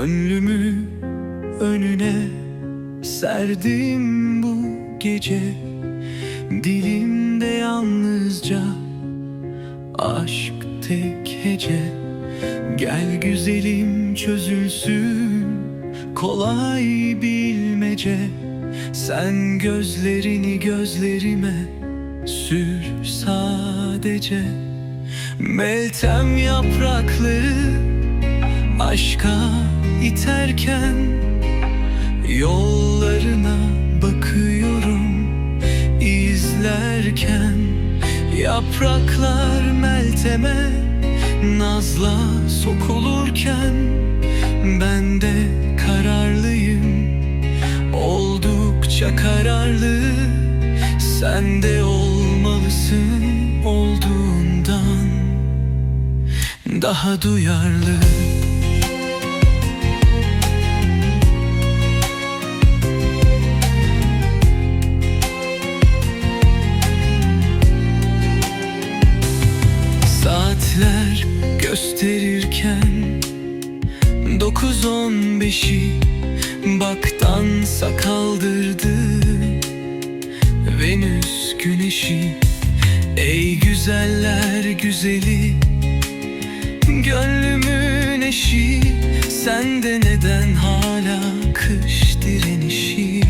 Gönlümü önüne serdim bu gece. Dilimde yalnızca aşk tek hece. Gel güzelim çözülsün kolay bilmece. Sen gözlerini gözlerime sür sadece. Meltem yaprakları aşka iterken Yollarına bakıyorum izlerken Yapraklar melteme nazla sokulurken Ben de kararlıyım. Oldukça kararlı Sen de olmalısın olduğundan daha duyarlı gösterirken Dokuz on beşi Baktansa kaldırdı Venüs güneşi. Ey güzeller güzeli Gönlümün eşi Sende neden hala kış direnişi?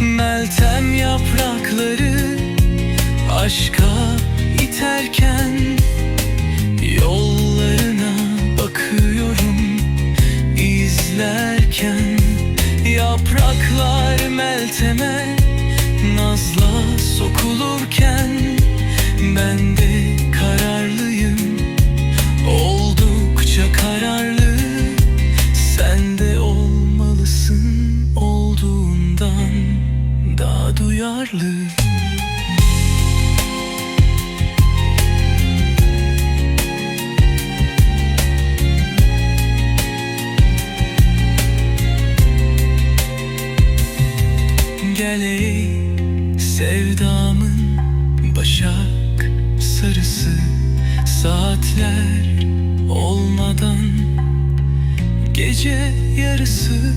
Meltem yaprakları aşka iterken sokulurken Ben kararlıyım. Oldukça kararlı Sen de olmalısın olduğundan daha duyarlı. Gel ey sevdamın başak sarısı. Saatler olmadan gece yarısı.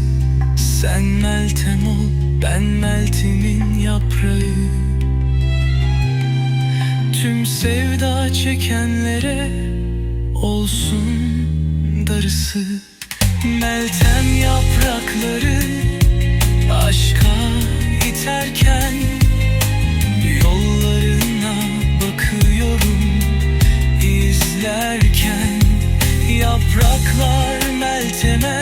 Sen Meltem ol ben Meltem'in yaprağı. Tüm sevda çekenlere olsun darısı. Meltem yaprakları tonight.